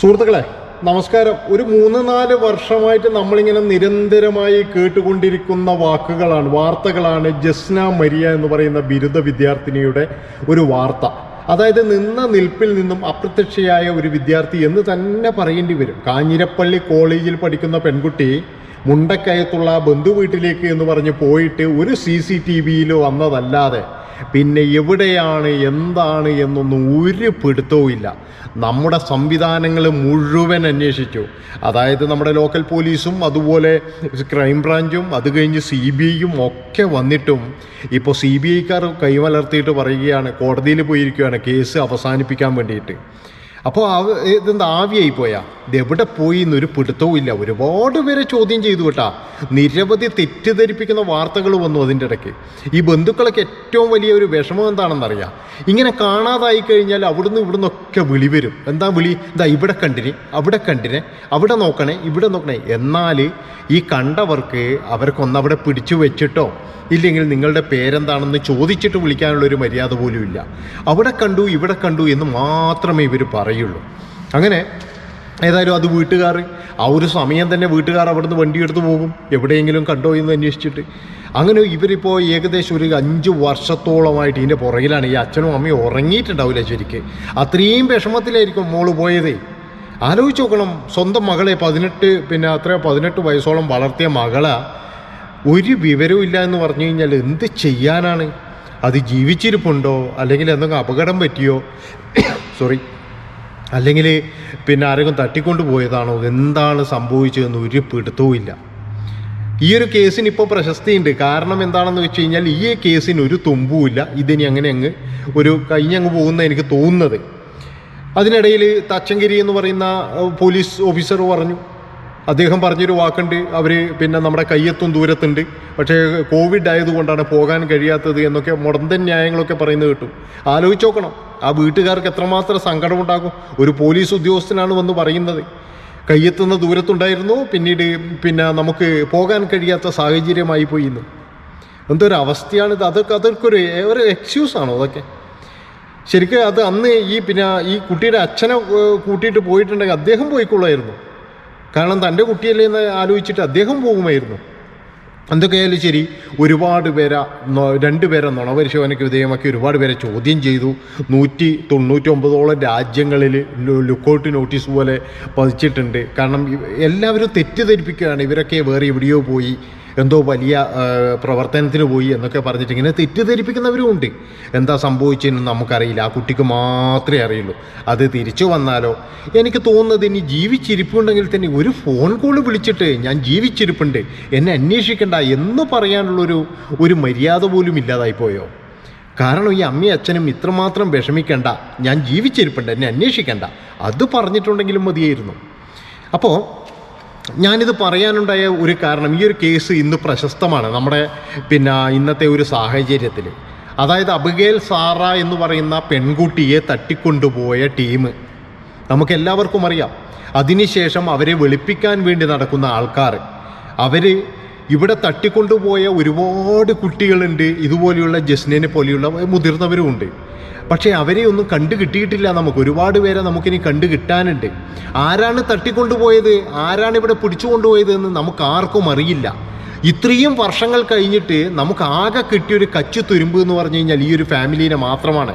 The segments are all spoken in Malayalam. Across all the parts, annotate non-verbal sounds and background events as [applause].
സുഹൃത്തുക്കളെ നമസ്കാരം. ഒരു മൂന്ന് നാല് വർഷമായിട്ട് നമ്മളിങ്ങനെ നിരന്തരമായി കേട്ടുകൊണ്ടിരിക്കുന്ന വാക്കുകളാണ് വാർത്തകളാണ് ജസ്ന മരിയ എന്ന് പറയുന്ന ബിരുദ വിദ്യാർത്ഥിനിയുടെ ഒരു വാർത്ത. അതായത് നിന്ന നിൽപ്പിൽ നിന്നും അപ്രത്യക്ഷയായ ഒരു വിദ്യാർത്ഥി എന്ന് തന്നെ പറയേണ്ടി വരും. കാഞ്ഞിരപ്പള്ളി കോളേജിൽ പഠിക്കുന്ന പെൺകുട്ടി മുണ്ടക്കയത്തുള്ള ബന്ധു വീട്ടിലേക്ക് എന്ന് പറഞ്ഞ് പോയിട്ട് ഒരു സി സി ടി വിയിൽ വന്നതല്ലാതെ പിന്നെ എവിടെയാണ് എന്താണ് എന്നൊന്നും ഒരു പിടുത്തവും നമ്മുടെ സംവിധാനങ്ങൾ മുഴുവൻ അന്വേഷിച്ചു. അതായത് നമ്മുടെ ലോക്കൽ പോലീസും അതുപോലെ ക്രൈംബ്രാഞ്ചും അത് കഴിഞ്ഞ് സി ബി ഐയും ഒക്കെ വന്നിട്ടും ഇപ്പോൾ സി ബി ഐക്കാർ കൈമലർത്തിയിട്ട് പറയുകയാണ് കോടതിയിൽ പോയിരിക്കുകയാണ് കേസ് അവസാനിപ്പിക്കാൻ വേണ്ടിയിട്ട്. അപ്പോൾ ആവ് ഇതെന്താ ആവിയായി പോയാ? ഇതെവിടെ പോയി എന്നൊരു പിടുത്തവും ഇല്ല. ഒരുപാട് പേരെ ചോദ്യം ചെയ്തു കേട്ടാ. നിരവധി തെറ്റിദ്ധരിപ്പിക്കുന്ന വാർത്തകൾ വന്നു അതിന്റെ ഇടയ്ക്ക്. ഈ ബന്ധുക്കളൊക്കെ ഏറ്റവും വലിയ ഒരു വിഷമം എന്താണെന്നറിയാം? ഇങ്ങനെ കാണാതായി കഴിഞ്ഞാൽ അവിടുന്ന് ഇവിടുന്ന് ഒക്കെ വിളി വരും. എന്താ വിളി? എന്താ ഇവിടെ കണ്ടിന് അവിടെ കണ്ടിന് അവിടെ നോക്കണേ ഇവിടെ നോക്കണേ. എന്നാൽ ഈ കണ്ടവർക്ക് അവർക്കൊന്ന് അവിടെ പിടിച്ചു വെച്ചിട്ടോ ഇല്ലെങ്കിൽ നിങ്ങളുടെ പേരെന്താണെന്ന് ചോദിച്ചിട്ട് വിളിക്കാനുള്ള ഒരു മര്യാദ പോലും ഇല്ല. അവിടെ കണ്ടു ഇവിടെ കണ്ടു എന്ന് മാത്രമേ ഇവർ പറയുള്ളൂ. അങ്ങനെ ഏതായാലും അത് വീട്ടുകാർ ആ ഒരു സമയം തന്നെ വീട്ടുകാർ അവിടുന്ന് വണ്ടി എടുത്ത് പോകും. എവിടെയെങ്കിലും കണ്ടോ എന്ന് അന്വേഷിച്ചിട്ട്. അങ്ങനെ ഇവരിപ്പോൾ ഏകദേശം ഒരു അഞ്ച് വർഷത്തോളമായിട്ട് ഇതിന്റെ പുറകിലാണ്. ഈ അച്ഛനും അമ്മയും ഉറങ്ങിയിട്ടുണ്ടാവില്ല ശരിക്ക്. അത്രയും വിഷമത്തിലായിരിക്കും മോൾ പോയതേ. ആലോചിച്ച് നോക്കണം. സ്വന്തം മകളെ പതിനെട്ട് പിന്നെ അത്ര പതിനെട്ട് വയസ്സോളം വളർത്തിയ മകളെ. ഒരു വിവരവും ഇല്ല എന്ന് പറഞ്ഞു കഴിഞ്ഞാൽ എന്ത് ചെയ്യാനാണ്? അത് ജീവിച്ചിരിപ്പുണ്ടോ? അല്ലെങ്കിൽ എന്തെങ്കിലും അപകടം പറ്റിയോ? [coughs] സോറി അല്ലെങ്കിൽ പിന്നെ ആരെങ്കിലും തട്ടിക്കൊണ്ട് പോയതാണോ? എന്താണ് സംഭവിച്ചതെന്ന് ഒരു പിടുത്തവും ഇല്ല. ഈ ഒരു കേസിന് ഇപ്പോൾ പ്രശസ്തിയുണ്ട്. കാരണം എന്താണെന്ന് വെച്ച് കഴിഞ്ഞാൽ ഈ കേസിന് ഒരു തുമ്പുമില്ല ഇതിനി അങ്ങനെ അങ്ങ് ഒരു കഴിഞ്ഞങ്ങ് പോകുന്ന എനിക്ക് തോന്നുന്നത്. അതിനിടയിൽ തച്ചങ്കരി എന്ന് പറയുന്ന പോലീസ് ഓഫീസർ പറഞ്ഞു അദ്ദേഹം പറഞ്ഞൊരു വാക്കുണ്ട് അവർ പിന്നെ നമ്മുടെ കയ്യെത്തും ദൂരത്തുണ്ട്. പക്ഷേ കോവിഡ് ആയതുകൊണ്ടാണ് പോകാൻ കഴിയാത്തത് എന്നൊക്കെ മുടന്തൻ ന്യായങ്ങളൊക്കെ പറയുന്നത് കേട്ടു. ആലോചിച്ച് നോക്കണം ആ വീട്ടുകാർക്ക് എത്രമാത്രം സങ്കടമുണ്ടാകും ഒരു പോലീസ് ഉദ്യോഗസ്ഥനാണ് വന്ന് പറയുന്നത്. കയ്യെത്തുന്ന ദൂരത്തുണ്ടായിരുന്നു പിന്നീട് പിന്നെ നമുക്ക് പോകാൻ കഴിയാത്ത സാഹചര്യമായി പോയി ഇന്ന്. എന്തൊരു അവസ്ഥയാണിത് അതൊക്കെ അതൊക്കെ ഒരു ഒരു എക്സ്ക്യൂസ് ആണോ അതൊക്കെ? ശരിക്കും അത് അന്ന് ഈ പിന്നെ ഈ കുട്ടിയുടെ അച്ഛനെ കൂട്ടിയിട്ട് പോയിട്ടുണ്ടെങ്കിൽ അദ്ദേഹം പോയിക്കൊള്ളുമായിരുന്നു കാരണം തന്റെ കുട്ടിയല്ലേ എന്ന് ആലോചിച്ചിട്ട് അദ്ദേഹം പോകുമായിരുന്നു. എന്തൊക്കെയായാലും ശരി ഒരുപാട് പേരെ രണ്ട് പേരെ നുണപരിശോധനയ്ക്ക് വിധേയമാക്കി ഒരുപാട് പേരെ ചോദ്യം ചെയ്തു. നൂറ്റി തൊണ്ണൂറ്റി ഒമ്പതോളം രാജ്യങ്ങളിൽ ലുക്കൗട്ട് നോട്ടീസ് പോലെ പതിച്ചിട്ടുണ്ട്. കാരണം എല്ലാവരും തെറ്റിദ്ധരിപ്പിക്കുകയാണ്. ഇവരൊക്കെ വേറെ എവിടെയോ പോയി. എന്തോ വലിയ പ്രവർത്തനത്തിന് പോയി എന്നൊക്കെ പറഞ്ഞിട്ട് ഇങ്ങനെ തെറ്റിദ്ധരിപ്പിക്കുന്നവരും ഉണ്ട്. എന്താ സംഭവിച്ചതെന്ന് നമുക്കറിയില്ല. ആ കുട്ടിക്ക് മാത്രമേ അറിയുള്ളൂ. അത് തിരിച്ചു വന്നാലോ? എനിക്ക് തോന്നുന്നത് ഇനി ജീവിച്ചിരിപ്പുണ്ടെങ്കിൽ തന്നെ ഒരു ഫോൺ കോൾ വിളിച്ചിട്ട് ഞാൻ ജീവിച്ചിരിപ്പുണ്ട്. എന്നെ അന്വേഷിക്കണ്ട എന്ന് പറയാനുള്ളൊരു ഒരു മര്യാദ പോലും ഇല്ലാതായിപ്പോയോ കാരണം ഈ അമ്മയും അച്ഛനും ഇത്രമാത്രം വിഷമിക്കണ്ട. ഞാൻ ജീവിച്ചിരിപ്പുണ്ട്. എന്നെ അന്വേഷിക്കണ്ട. അത് പറഞ്ഞിട്ടുണ്ടെങ്കിലും മതിയായിരുന്നു. അപ്പോൾ ഞാനിത് പറയാനുണ്ടായ ഒരു കാരണം ഈ ഒരു കേസ് ഇന്ന് പ്രശസ്തമാണ് നമ്മുടെ പിന്നെ ഇന്നത്തെ ഒരു സാഹചര്യത്തിൽ. അതായത് അബിഗേൽ സാറ എന്ന് പറയുന്ന പെൺകുട്ടിയെ തട്ടിക്കൊണ്ടുപോയ ടീം. നമുക്കെല്ലാവർക്കും അറിയാം അതിനുശേഷം അവരെ വെളുപ്പിക്കാൻ വേണ്ടി നടക്കുന്ന ആൾക്കാർ. അവർ ഇവിടെ തട്ടിക്കൊണ്ടുപോയ ഒരുപാട് കുട്ടികളുണ്ട്. ഇതുപോലെയുള്ള ജസ്നേനെ പോലെയുള്ള മുതിർന്നവരുമുണ്ട് പക്ഷേ അവരെ ഒന്നും കണ്ടു കിട്ടിയിട്ടില്ല നമുക്ക്. ഒരുപാട് പേരെ നമുക്കിനി കണ്ടു കിട്ടാനുണ്ട്. ആരാണ് തട്ടിക്കൊണ്ടുപോയത്? ആരാണ് ഇവിടെ പിടിച്ചു കൊണ്ടുപോയത് എന്ന് നമുക്ക് ആർക്കും അറിയില്ല. ഇത്രയും വർഷങ്ങൾ കഴിഞ്ഞിട്ട് നമുക്ക് ആകെ കിട്ടിയൊരു കച്ചു തുരുമ്പ് എന്ന് പറഞ്ഞു കഴിഞ്ഞാൽ ഈ ഒരു ഫാമിലീനെ മാത്രമാണ്.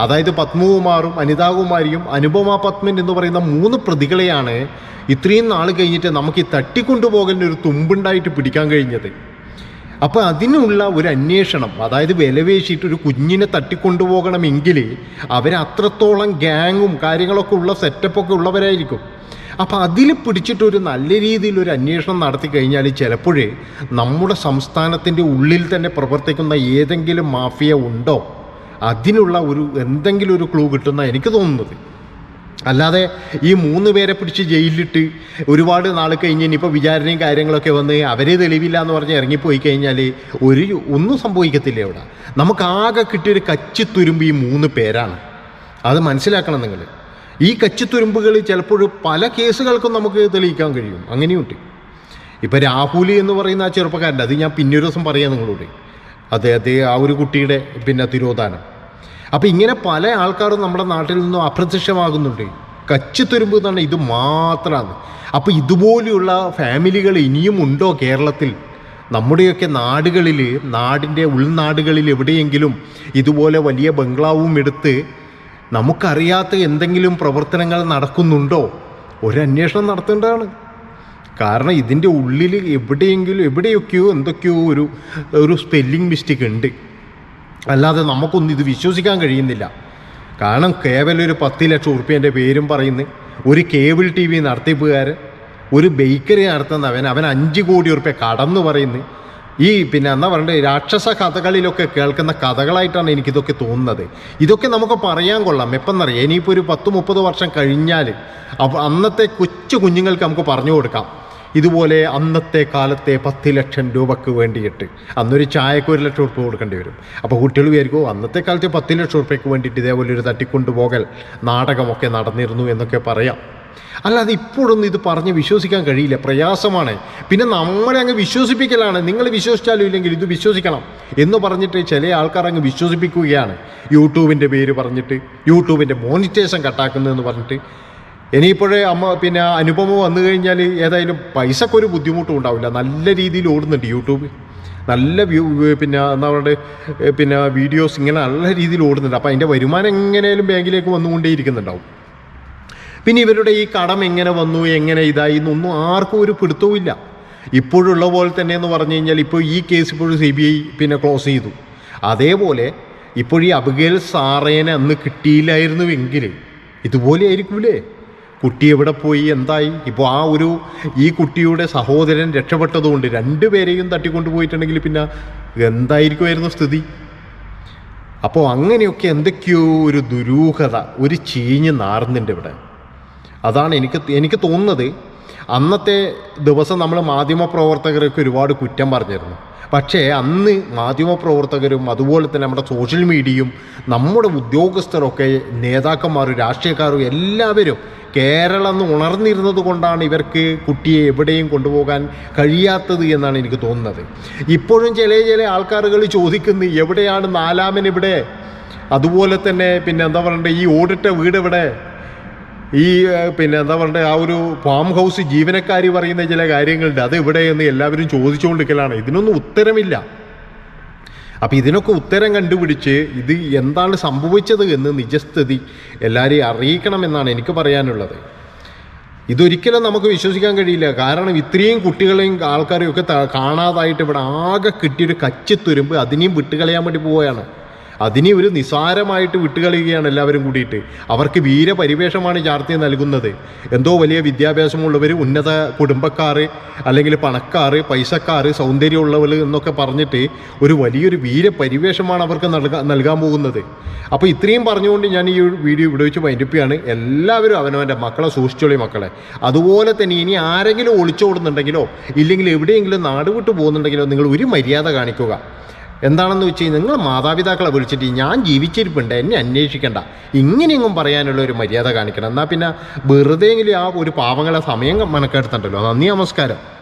അതായത് പത്മകുമാറും അനിതാകുമാരിയും അനുപമ പത്മൻ എന്ന് പറയുന്ന മൂന്ന് പ്രതികളെയാണ് ഇത്രയും നാൾ കഴിഞ്ഞിട്ട് നമുക്ക് ഈ തട്ടിക്കൊണ്ടുപോകലിന് ഒരു തുമ്പുണ്ടായിട്ട് പിടിക്കാൻ കഴിഞ്ഞത്. അപ്പോൾ അതിനുള്ള ഒരു അന്വേഷണം അതായത് വിലവേശിയിട്ട് ഒരു കുഞ്ഞിനെ തട്ടിക്കൊണ്ടുപോകണമെങ്കിൽ അവർ അത്രത്തോളം ഗ്യാങ്ങും കാര്യങ്ങളൊക്കെ ഉള്ള സെറ്റപ്പൊക്കെ ഉള്ളവരായിരിക്കും. അപ്പോൾ അതിൽ പിടിച്ചിട്ടൊരു നല്ല രീതിയിൽ ഒരു അന്വേഷണം നടത്തി കഴിഞ്ഞാൽ ചിലപ്പോഴേ നമ്മുടെ സംസ്ഥാനത്തിന്റെ ഉള്ളിൽ തന്നെ പ്രവർത്തിക്കുന്ന ഏതെങ്കിലും മാഫിയ ഉണ്ടോ? അതിനുള്ള ഒരു എന്തെങ്കിലും ഒരു ക്ലൂ കിട്ടുന്ന എനിക്ക് തോന്നുന്നത്. അല്ലാതെ ഈ മൂന്ന് പേരെ പിടിച്ച് ജയിലിലിട്ട് ഒരുപാട് നാൾ കഴിഞ്ഞ് ഇനിയിപ്പോൾ വിചാരണയും കാര്യങ്ങളൊക്കെ വന്ന് അവരെ തെളിവില്ല എന്ന് പറഞ്ഞ് ഇറങ്ങിപ്പോയി കഴിഞ്ഞാൽ ഒരു ഒന്നും സംഭവിക്കത്തില്ല ഇവിടെ. നമുക്കാകെ കിട്ടിയൊരു കച്ചിത്തുരുമ്പ് ഈ മൂന്ന് പേരാണ്. അത് മനസ്സിലാക്കണം നിങ്ങൾ ഈ കച്ചിത്തുരുമ്പുകൾ ചിലപ്പോൾ പല കേസുകൾക്കും നമുക്ക് തെളിയിക്കാൻ കഴിയും. അങ്ങനെയുണ്ട്. ഇപ്പം രാഹുൽ എന്ന് പറയുന്ന ആ ചെറുപ്പക്കാരന്റെ അത് ഞാൻ പിന്നൊരു ദിവസം പറയാം നിങ്ങളോട്. അദ്ദേഹത്തെ ആ ഒരു കുട്ടിയുടെ പിന്നെ തിരോധാനം. അപ്പോൾ ഇങ്ങനെ പല ആൾക്കാരും നമ്മുടെ നാട്ടിൽ നിന്നും അപ്രത്യക്ഷമാകുന്നുണ്ട്. കച്ചിത്തുരുമ്പ് എന്നാണ് ഇത് മാത്രമാണ് അപ്പോൾ ഇതുപോലെയുള്ള ഫാമിലികൾ ഇനിയും ഉണ്ടോ കേരളത്തിൽ? നമ്മുടെയൊക്കെ നാടുകളിൽ നാടിന്റെ ഉൾനാടുകളിൽ എവിടെയെങ്കിലും ഇതുപോലെ വലിയ ബംഗ്ലാവും എടുത്ത് നമുക്കറിയാത്ത എന്തെങ്കിലും പ്രവർത്തനങ്ങൾ നടക്കുന്നുണ്ടോ? ഒരന്വേഷണം നടത്തേണ്ടതാണ്. കാരണം ഇതിന്റെ ഉള്ളിൽ എവിടെയെങ്കിലും എവിടെയൊക്കെയോ എന്തൊക്കെയോ ഒരു ഒരു സ്പെല്ലിംഗ് മിസ്റ്റേക്ക് ഉണ്ട്. അല്ലാതെ നമുക്കൊന്നും ഇത് വിശ്വസിക്കാൻ കഴിയുന്നില്ല. കാരണം കേവലം ഒരു പത്ത് ലക്ഷം ഉറുപ്പ്യന്റെ പേരും പറയുന്നു. ഒരു കേബിൾ ടി വി നടത്തിപ്പുകാർ ഒരു ബേക്കറി നടത്തുന്നവൻ അവൻ അഞ്ച് കോടി ഉറുപ്പ്യ കടന്നു പറയുന്നു. ഈ പിന്നെ എന്താ പറയണ്ടത് രാക്ഷസ കഥകളിലൊക്കെ കേൾക്കുന്ന കഥകളായിട്ടാണ് എനിക്കിതൊക്കെ തോന്നുന്നത്. ഇതൊക്കെ നമുക്ക് പറയാൻ കൊള്ളാം. എപ്പം എന്നറിയാം ഇനിയിപ്പോൾ ഒരു പത്ത് മുപ്പത് വർഷം കഴിഞ്ഞാൽ അപ്പോൾ അന്നത്തെ കൊച്ചു കുഞ്ഞുങ്ങൾക്ക് നമുക്ക് പറഞ്ഞു കൊടുക്കാം. ഇതുപോലെ അന്നത്തെ കാലത്തെ പത്ത് ലക്ഷം രൂപക്ക് വേണ്ടിയിട്ട് അന്നൊരു ചായക്ക് ഒരു ലക്ഷം ഉറുപ്പ് കൊടുക്കേണ്ടി വരും. അപ്പോൾ കുട്ടികൾ വിചാരിക്കും അന്നത്തെ കാലത്ത് പത്ത് ലക്ഷം ഉറുപ്പ്യക്ക് വേണ്ടിയിട്ട് ഇതേപോലെ ഒരു തട്ടിക്കൊണ്ടുപോകൽ നാടകമൊക്കെ നടന്നിരുന്നു എന്നൊക്കെ പറയാം. അല്ലാതെ ഇപ്പോഴൊന്നും ഇത് പറഞ്ഞ് വിശ്വസിക്കാൻ കഴിയില്ല. പ്രയാസമാണ്. പിന്നെ നമ്മളെ അങ്ങ് വിശ്വസിപ്പിക്കലാണ്. നിങ്ങൾ വിശ്വസിച്ചാലും ഇല്ലെങ്കിൽ ഇത് വിശ്വസിക്കണം എന്ന് പറഞ്ഞിട്ട് ചില ആൾക്കാർ അങ്ങ് വിശ്വസിപ്പിക്കുകയാണ്. യൂട്യൂബിന്റെ പേര് പറഞ്ഞിട്ട് യൂട്യൂബിന്റെ മോണിറ്റേഷൻ കട്ടാക്കുന്നതെന്ന് പറഞ്ഞിട്ട് ഇനിയിപ്പോഴേ അമ്മ പിന്നെ അനുപമ വന്നു കഴിഞ്ഞാൽ ഏതായാലും പൈസക്കൊരു ബുദ്ധിമുട്ടും ഉണ്ടാവില്ല. നല്ല രീതിയിൽ ഓടുന്നുണ്ട് യൂട്യൂബ്. നല്ല വ്യൂ പിന്നെ എന്താ പറയുക പിന്നെ വീഡിയോസ് ഇങ്ങനെ നല്ല രീതിയിൽ ഓടുന്നുണ്ട്. അപ്പോൾ അതിന്റെ വരുമാനം എങ്ങനെയാലും ബാങ്കിലേക്ക് വന്നുകൊണ്ടേയിരിക്കുന്നുണ്ടാവും പിന്നെ ഇവരുടെ ഈ കടം എങ്ങനെ വന്നു എങ്ങനെ ഇതായി എന്നൊന്നും ആർക്കും ഒരു പിടുത്തവുമില്ല ഇപ്പോഴുള്ള പോലെ തന്നെ എന്ന് പറഞ്ഞു കഴിഞ്ഞാൽ ഇപ്പോൾ ഈ കേസ് ഇപ്പോഴും സി ബി ഐ പിന്നെ ക്ലോസ് ചെയ്തു. അതേപോലെ ഇപ്പോൾ ഈ അബിഗേൽ സാറേനെ അന്ന് കിട്ടിയില്ലായിരുന്നുവെങ്കിൽ ഇതുപോലെ ആയിരിക്കൂലേ? കുട്ടി എവിടെ പോയി എന്തായി? ഇപ്പോൾ ആ ഒരു ഈ കുട്ടിയുടെ സഹോദരൻ രക്ഷപ്പെട്ടതുകൊണ്ട് രണ്ടുപേരെയും തട്ടിക്കൊണ്ടു പോയിട്ടുണ്ടെങ്കിൽ പിന്നെ എന്തായിരിക്കുമായിരുന്നു സ്ഥിതി? അപ്പോൾ അങ്ങനെയൊക്കെ എന്തൊക്കെയോ ഒരു ദുരൂഹത ഒരു ചീഞ്ഞ് നാറുന്നുണ്ട് ഇവിടെ. അതാണ് എനിക്ക് എനിക്ക് തോന്നുന്നത്. അന്നത്തെ ദിവസം നമ്മൾ മാധ്യമപ്രവർത്തകരൊക്കെ ഒരുപാട് കുറ്റം പറഞ്ഞിരുന്നു. പക്ഷേ അന്ന് മാധ്യമപ്രവർത്തകരും അതുപോലെ തന്നെ നമ്മുടെ സോഷ്യൽ മീഡിയയും നമ്മുടെ ഉദ്യോഗസ്ഥരൊക്കെ നേതാക്കന്മാരും രാഷ്ട്രീയക്കാരും എല്ലാവരും കേരളം എന്ന് ഉണർന്നിരുന്നത് കൊണ്ടാണ് ഇവർക്ക് കുട്ടിയെ എവിടെയും കൊണ്ടുപോകാൻ കഴിയാത്തത് എന്നാണ് എനിക്ക് തോന്നുന്നത്. ഇപ്പോഴും ചില ചില ആൾക്കാരുകൾ ചോദിക്കുന്നത് എവിടെയാണ് നാലാമൻ ഇവിടെ? അതുപോലെ തന്നെ പിന്നെ എന്താ പറയണ്ടേ ഈ ഓടിട്ട വീട് എവിടെ? ഈ പിന്നെ എന്താ പറയണ്ടേ ആ ഒരു ഫാം ഹൗസ് ജീവനക്കാരി പറയുന്ന ചില കാര്യങ്ങളുണ്ട്. അത് എവിടെയെന്ന് എല്ലാവരും ചോദിച്ചുകൊണ്ടിരിക്കലാണ്. ഇതിനൊന്നും ഉത്തരമില്ല. അപ്പം ഇതിനൊക്കെ ഉത്തരം കണ്ടുപിടിച്ച് ഇത് എന്താണ് സംഭവിച്ചത് എന്ന് നിജസ്ഥിതി എല്ലാവരെയും അറിയിക്കണമെന്നാണ് എനിക്ക് പറയാനുള്ളത്. ഇതൊരിക്കലും നമുക്ക് വിശ്വസിക്കാൻ കഴിയില്ല. കാരണം ഇത്രയും കുട്ടികളെയും ആൾക്കാരെയും ഒക്കെ കാണാതായിട്ട് ഇവിടെ ആകെ കിട്ടിയൊരു കച്ചിത്തുരുമ്പ് അതിനെയും വിട്ടുകളയാൻ വേണ്ടി പോവുകയാണ്. അതിനെ ഒരു നിസാരമായിട്ട് വിട്ടുകളയുകയാണ് എല്ലാവരും കൂടിയിട്ട്. അവർക്ക് വീരപരിവേഷമാണ് ചാർത്തി നൽകുന്നത്. എന്തോ വലിയ വിദ്യാഭ്യാസമുള്ളവർ ഉന്നത കുടുംബക്കാർ അല്ലെങ്കിൽ പണക്കാർ പൈസക്കാർ സൗന്ദര്യമുള്ളവർ എന്നൊക്കെ പറഞ്ഞിട്ട് ഒരു വലിയൊരു വീരപരിവേഷമാണ് അവർക്ക് നൽകാൻ നൽകാൻ പോകുന്നത്. അപ്പോൾ ഇത്രയും പറഞ്ഞുകൊണ്ട് ഞാൻ ഈ വീഡിയോ ഇവിടെ വെച്ച് വൈൻഡപ്പിയാണ് എല്ലാവരും അവനവന്റെ മക്കളെ സൂക്ഷിച്ചോളി മക്കളെ. അതുപോലെ തന്നെ ഇനി ആരെങ്കിലും ഒളിച്ചോടുന്നുണ്ടെങ്കിലോ ഇല്ലെങ്കിൽ എവിടെയെങ്കിലും നാടുവിട്ട് പോകുന്നുണ്ടെങ്കിലോ നിങ്ങൾ ഒരു മര്യാദ കാണിക്കുക. എന്താണെന്ന് വെച്ച് കഴിഞ്ഞാൽ നിങ്ങൾ മാതാപിതാക്കളെ വിളിച്ചിട്ട് ഞാൻ ജീവിച്ചിരിപ്പുണ്ട് എന്നെ അന്വേഷിക്കേണ്ട. ഇങ്ങനെയെങ്കിലും പറയാനുള്ള ഒരു മര്യാദ കാണിക്കണം. എന്നാൽ പിന്നെ വെറുതെയെങ്കിലും ആ ഒരു പാവങ്ങളെ സമയം മെനക്കെടുത്തണ്ടല്ലോ. നന്ദി നമസ്കാരം.